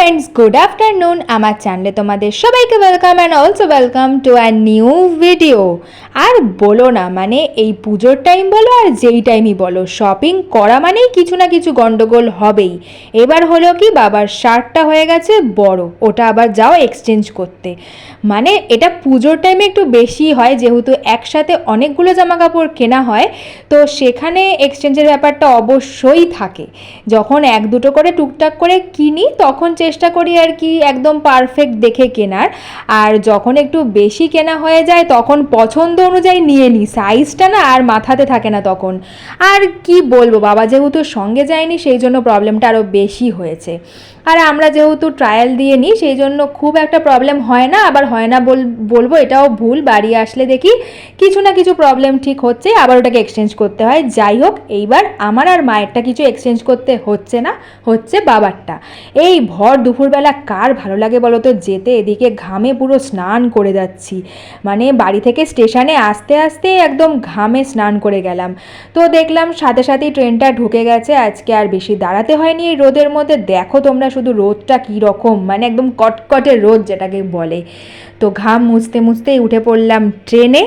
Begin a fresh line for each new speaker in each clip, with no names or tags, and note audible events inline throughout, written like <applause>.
Friends good afternoon আমার চ্যানেলে তোমাদের সবাইকে welcome and also welcome to a new video আর বলো না মানে এই পুজোর টাইম বলো আর যেই টাইমই বলো শপিং করা মানেই কিছু না কিছু গন্ডগোল হবেই। এবার হলো কি, বাবার শার্টটা হয়ে গেছে বড়, ওটা আবার যাও এক্সচেঞ্জ করতে। মানে এটা পুজোর টাইমে একটু বেশি হয়, যেহেতু একসাথে অনেকগুলো জামা কাপড় কেনা হয়, তো সেখানে এক্সচেঞ্জের ব্যাপারটা অবশ্যই থাকে। যখন এক দুটো করে টুকটাক করে কিনি, তখন চেষ্টা করি আর কি একদম পারফেক্ট দেখে কেনার। আর যখন একটু বেশি কেনা হয়ে যায়, তখন পছন্দ অনুযায়ী নিয়ে নিই। সাইজটা না আর মাথাতে থাকে না তখন। আর কি বলব, বাবা যেহেতু সঙ্গে যায়নি, সেই জন্য প্রবলেমটা আরও বেশি হয়েছে। আর আমরা যেহেতু ট্রায়াল দিয়ে নিই, সেই জন্য খুব একটা প্রবলেম হয় না। আবার হয় না বল, বলব এটাও ভুল, বাড়ি আসলে দেখি কিছু না কিছু প্রবলেম ঠিক হচ্ছে, আবার ওটাকে এক্সচেঞ্জ করতে হয়। যাই হোক, এইবার আমার আর মায়েরটা কিছু এক্সচেঞ্জ করতে হচ্ছে না, হচ্ছে বাবারটা। এই ভর দুপুরবেলা কার ভালো লাগে বলো তো? যেতে এদিকে ঘামে পুরো স্নান করে যাচ্ছি। মানে বাড়ি থেকে স্টেশনে আসতে আসতে একদম ঘামে স্নান করে গেলাম। তো দেখলাম সাথে সাথেই ট্রেনটা ঢুকে গেছে। আজকে আর বেশি দাঁড়াতে হয়নি এই রোদের মধ্যে। দেখো তোমরা শুধু রোদটা কী রকম? মানে একদম কটকটে রোদ যেটাকে বলে। তো ঘাম মুছতে মুছতেই উঠে পড়লাম ট্রেনে।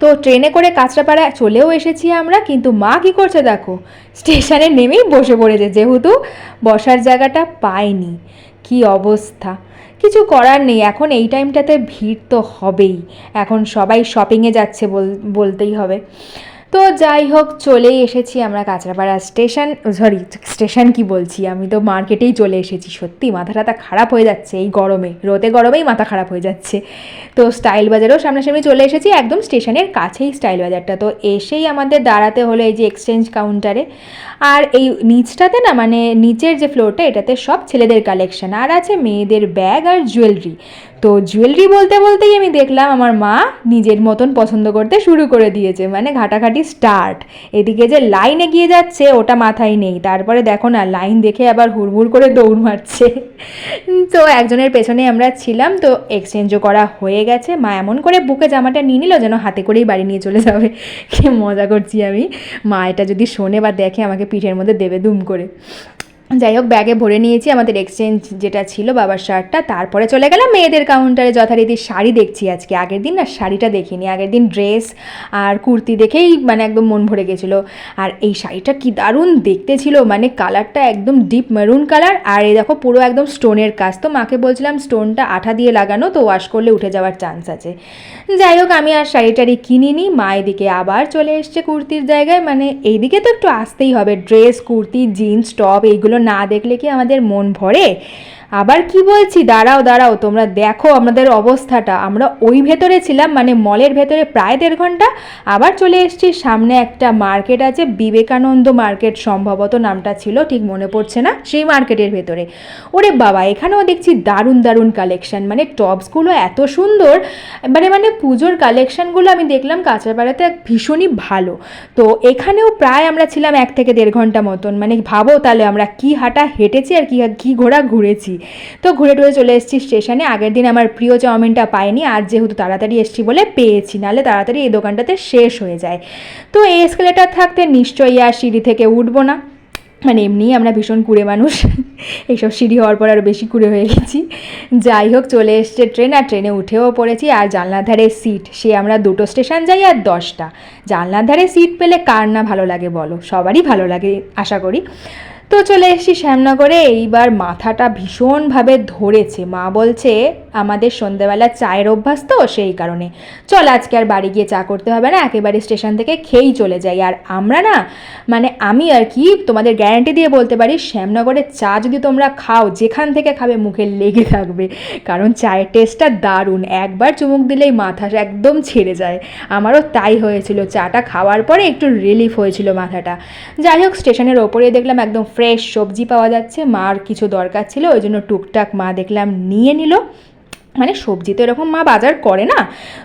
তো ট্রেনে করে কাঁচরাপাড়া চলেও এসেছি আমরা, কিন্তু মা কি করছে দেখো? স্টেশনে নেমেই বসে পড়েছে, যেহেতু বসার জায়গাটা পায়নি কি অবস্থা? কিছু করার নেই, এখন এই টাইমটাতে ভিড় তো হবেই। এখন সবাই শপিংয়ে যাচ্ছে বল, বলতেই হবে। তো যাই হোক, চলেই এসেছি আমরা কাঁচরাপাড়া স্টেশন সরি স্টেশন কি বলছি? আমি তো মার্কেটেই চলে এসেছি, সত্যি মাথা টাথা খারাপ হয়ে যাচ্ছে এই গরমে। রোদে গরমেই মাথা খারাপ হয়ে যাচ্ছে। তো স্টাইল বাজারেও সামনাসামনি চলে এসেছি, একদম স্টেশনের কাছেই স্টাইল বাজারটা। তো এসেই আমাদের দাঁড়াতে হলো এই যে এক্সচেঞ্জ কাউন্টারে আর এই নিচটাতে না মানে নিচের যে ফ্লোরটা এটাতে সব ছেলেদের কালেকশন আর আছে মেয়েদের ব্যাগ আর জুয়েলারি তো জুয়েলারি বলতে বলতেই আমি দেখলাম আমার মা নিজের মতন পছন্দ করতে শুরু করে দিয়েছে মানে ঘাটাঘাটি স্টার্ট এদিকে যে লাইন এগিয়ে যাচ্ছে, ওটা মাথায় নেই। তারপরে দেখো না লাইন দেখে আবার হুড়মুড় করে দৌড় মারছে। তো একজনের পেছনে আমরা ছিলাম, তো এক্সচেঞ্জও করা হয়ে গেছে। মা এমন করে বুকে জামাটা নিয়ে নিল যেন হাতে করেই বাড়ি নিয়ে চলে যাবে। কি মজা করছি আমি। মা এটা যদি শোনে বা দেখে, আমাকে পিঠের মধ্যে দেবে দুম করে। যাই হোক ব্যাগে ভরে নিয়েছি, আমাদের এক্সচেঞ্জ যেটা ছিল বাবার শার্টটা। তারপরে চলে গেলাম মেয়েদের কাউন্টারে যথারীতি শাড়ি দেখছি আজকে। আগের দিন না শাড়িটা দেখিনি, আগের দিন ড্রেস আর কুর্তি দেখেই মানে একদম মন ভরে গেছিল। আর এই শাড়িটা কি দারুণ দেখতে ছিল মানে কালারটা একদম ডিপ মেরুন কালার আর এই দেখো পুরো একদম স্টোনের কাজ। তো মাকে বলছিলাম স্টোনটা আঠা দিয়ে লাগানো, তো ওয়াশ করলে উঠে যাওয়ার চান্স আছে। যাই হোক, আমি আর শাড়ি টাড়ি কিনিনি, মা এদিকে আবার চলে এসছে কুর্তির জায়গায়। মানে এইদিকে তো একটু আসতেই হবে ড্রেস কুর্তি জিন্স টপ এইগুলো না দেখলে কি আমাদের মন ভরে? আবার কি বলছি? দাঁড়াও দাঁড়াও, তোমরা দেখো আমাদের অবস্থাটা। আমরা ওই ভেতরে ছিলাম মানে মলের ভেতরে প্রায় দেড় ঘণ্টা। আবার চলে এসেছি, সামনে একটা মার্কেট আছে, বিবেকানন্দ মার্কেট সম্ভবত নামটা ছিল, ঠিক মনে পড়ছে না? সেই মার্কেটের ভেতরে। ওরে বাবা, এখানেও দেখছি দারুণ দারুণ কালেকশন মানে টপসগুলো এত সুন্দর। মানে মানে পুজোর কালেকশনগুলো আমি দেখলাম কাঁচাপাড়াতে ভীষণই ভালো। তো এখানেও প্রায় আমরা ছিলাম এক থেকে দেড় ঘণ্টা মতন। মানে ভাবো তাহলে আমরা কি হাঁটা হেঁটেছি আর কি কি ঘোড়া ঘুরেছি। তো ঘুরে টুরে চলে এসেছি স্টেশনে। আগের দিন আমার প্রিয় চাউমিনটা পাইনি আর যেহেতু তাড়াতাড়ি এসেছি বলে পেয়েছি, নাহলে তাড়াতাড়ি এই দোকানটাতে শেষ হয়ে যায়। তো এই এসকেলেটার থাকতে নিশ্চয়ই আর সিঁড়ি থেকে উঠবো না। মানে এমনিই আমরা ভীষণ কুড়ে মানুষ, <laughs> এইসব সিঁড়ি হওয়ার পর আরও বেশি কুড়ে হয়ে গেছি। যাই হোক, চলে এসছে ট্রেন, আর ট্রেনে উঠেও পড়েছি, আর জানলার ধারে সিট সে আমরা দুটো স্টেশন যাই আর দশটা। জানলার ধারে সিট পেলে কার না ভালো লাগে বলো? সবারই ভালো লাগে, আশা করি। তো চলে এসেছি শ্যামনগরে এইবার মাথাটা ভীষণভাবে ধরেছে। মা বলছে আমাদের সন্ধেবেলা চায়ের অভ্যাস তো সেই কারণে। চল আজকে আর বাড়ি গিয়ে চা করতে হবে না, একেবারে স্টেশন থেকে খেয়েই চলে যাই। আর আমরা না মানে আমি আর কি তোমাদের গ্যারান্টি দিয়ে বলতে পারি শ্যামনগরের চা যদি তোমরা খাও, যেখান থেকে খাবে মুখে লেগে থাকবে। কারণ চায়ের টেস্টটা দারুণ। একবার চুমুক দিলেই মাথা একদম ছেড়ে যায়। আমারও তাই হয়েছিল। চাটা খাওয়ার পরে একটু রিলিফ হয়েছিল মাথাটা। যাই হোক, স্টেশনের ওপরে দেখলাম একদম ফ্রেশ সবজি পাওয়া যাচ্ছে। মার কিছু দরকার ছিল, ওই জন্য টুকটাক মা দেখলাম নিয়ে নিল। মানে সবজি তো এরকম মা বাজার করে না।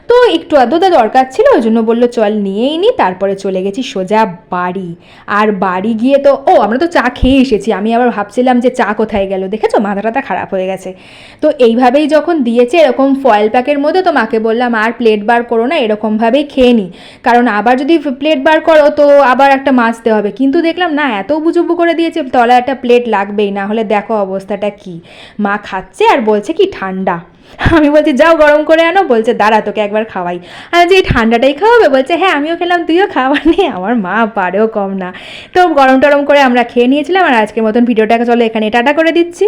তো একটু আধটা দরকার ছিল, ওই জন্য বলল, চল নিয়েই নি। তারপরে চলে গেছি সোজা বাড়ি। আর বাড়ি গিয়ে তো, ও, আমরা তো চা খেয়ে এসেছি। আমি আবার ভাবছিলাম যে চা কোথায় গেল, দেখেছ? মাথা টাথা খারাপ হয়ে গেছে। তো এইভাবেই যখন দিয়েছে, এরকম ফয়েল প্যাকের মধ্যে, তো মাকে বললাম, আর প্লেট বার করো না, এরকমভাবেই খেয়ে নিই কারণ আবার যদি প্লেট বার করো, তো আবার একটা মাছতে হবে। কিন্তু দেখলাম, না, এত বুজুবু করে দিয়েছে তলা একটা প্লেট লাগবেই। না হলে দেখো অবস্থাটা কি। মা খাচ্ছে আর বলছে কি, ঠান্ডা। আমি বলছি, যাও গরম করে আনো। বলছে, দাঁড়া, তোকে একবার খাওয়াই। আর যে এই ঠান্ডাটাই খাওয়াবে? বলছে হ্যাঁ আমিও খেলাম, তুইও খাওয়া। <laughs> নেই আমার মা পারেও কম না। তো গরম টরম করে আমরা খেয়ে নিয়েছিলাম আর আজকের মতন ভিডিওটাকে চলো এখানে টাটা করে দিচ্ছি।